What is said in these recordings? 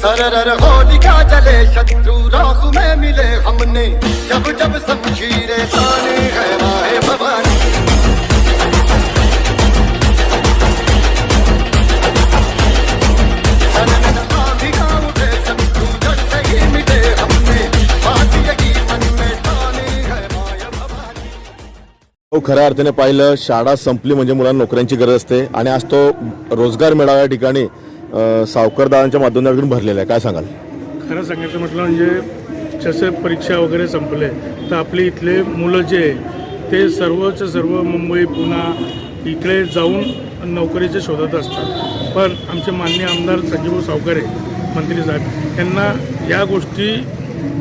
सरर होलिका जले शत्रु राख में मिले हमने। जब जब शमशीरें ताने है राहे भवानी। हो, खऱ्या अर्थाने पाहिलं शाळा संपली म्हणजे मुलांना नोकऱ्यांची गरज असते. आणि आज तो रोजगार मेळावा या ठिकाणी सावकारदारांच्या माध्यमातून भरलेला आहे. काय सांगाल? खरं सांगायचं म्हटलं म्हणजे जसे परीक्षा वगैरे संपले तर आपले इथले मुलं जे आहे ते सर्वच्या सर्व मुंबई पुणे इकडे जाऊन नोकरीच्या शोधात असतात. पण आमचे माननीय आमदार संजीवभाऊ सावकारे मंत्री साहेब त्यांना या गोष्टी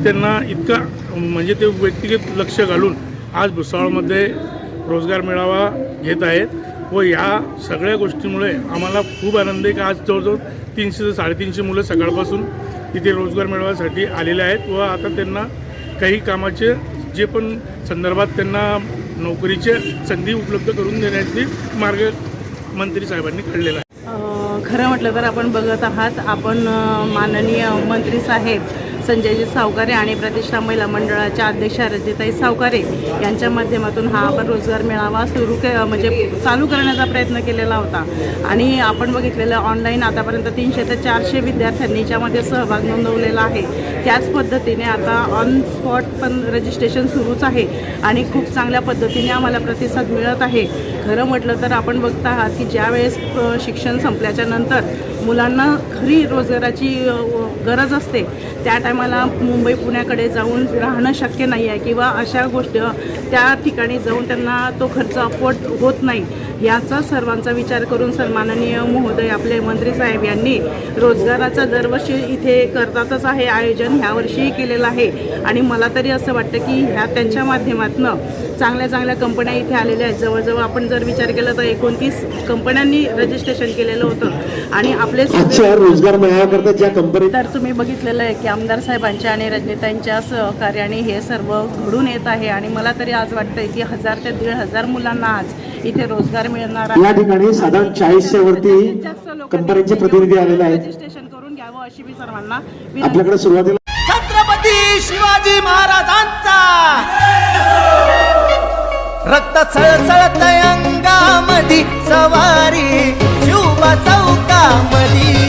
त्यांना इतका म्हणजे ते व्यक्तिगत लक्ष घालून आज भुसावळमध्ये रोजगार मेळावा घेत आहेत व या सगळ्या गोष्टीमुळे आम्हाला खूप आनंद आहे की आज जवळजवळ तीनशे ते साडेतीनशे मुलं सकाळपासून तिथे रोजगार मिळवण्यासाठी आलेले आहेत व आता त्यांना काही कामाचे जे पण संदर्भात त्यांना नोकरीचे संधी उपलब्ध करून देण्याचे मार्ग मंत्री साहेबांनी काढलेला आहे खरं म्हटलं तर आपण बघत आहात आपण माननीय मंत्री साहेब संजयजी सावकारे आणि प्रतिष्ठा महिला मंडळाच्या अध्यक्षा रजिताई सावकारे यांच्या माध्यमातून हा आपण रोजगार मेळावा सुरू के म्हणजे चालू करण्याचा प्रयत्न केलेला होता. आणि आपण बघितलेलं ऑनलाईन आतापर्यंत तीनशे ते चारशे विद्यार्थ्यांनी ज्यामध्ये सहभाग नोंदवलेला आहे त्याच पद्धतीने आता ऑन स्पॉट पण रजिस्ट्रेशन सुरूच आहे आणि खूप चांगल्या पद्धतीने आम्हाला प्रतिसाद मिळत आहे. खरं म्हटलं तर आपण बघत आहात की ज्यावेळेस शिक्षण संपल्याच्या नंतर मुलांना खरी रोजगाराची गरज असते त्या टायमाला मुंबई पुण्याकडे जाऊन राहणं शक्य नाही आहे किंवा अशा गोष्टी त्या ठिकाणी जाऊन त्यांना तो खर्च अफोर्ड होत नाही याचा सर्वांचा विचार करून सन्माननीय महोदय आपले मंत्री साहेब यांनी रोजगाराचं दरवर्षी इथे करतातच आहे आयोजन ह्या वर्षीही केलेलं आहे. आणि मला तरी असं वाटतं की ह्या त्यांच्या माध्यमातनं चांगल्या चांगल्या कंपन्या इथे आलेल्या आहेत. जवळजवळ आपण जर विचार केला तर एकोणतीस कंपन्यांनी रजिस्ट्रेशन केलेलं होतं. आणि आपले रोजगार मेळाव्याकरता ज्या कंपनी तर तुम्ही बघितलेलं आहे की आमदार साहेबांच्या आणि रजनीताईंच्या सहकार्याने हे सर्व घडून येत आहे आणि मला तरी आज वाटतंय की हजार ते दीड हजार मुलांना आज इथे रोजगार मिळणार या ठिकाणी साधारण चाळीसच्या वरती कंपन्यांचे प्रतिनिधी आलेले आहेत. रजिस्ट्रेशन करून घ्यावं अशी मी सर्वांना आपल्याकडे सुरुवातीला छत्रपती शिवाजी महाराजांचा रक्त सळसळत अंगामधी सवारी शिवबा चौकामधी.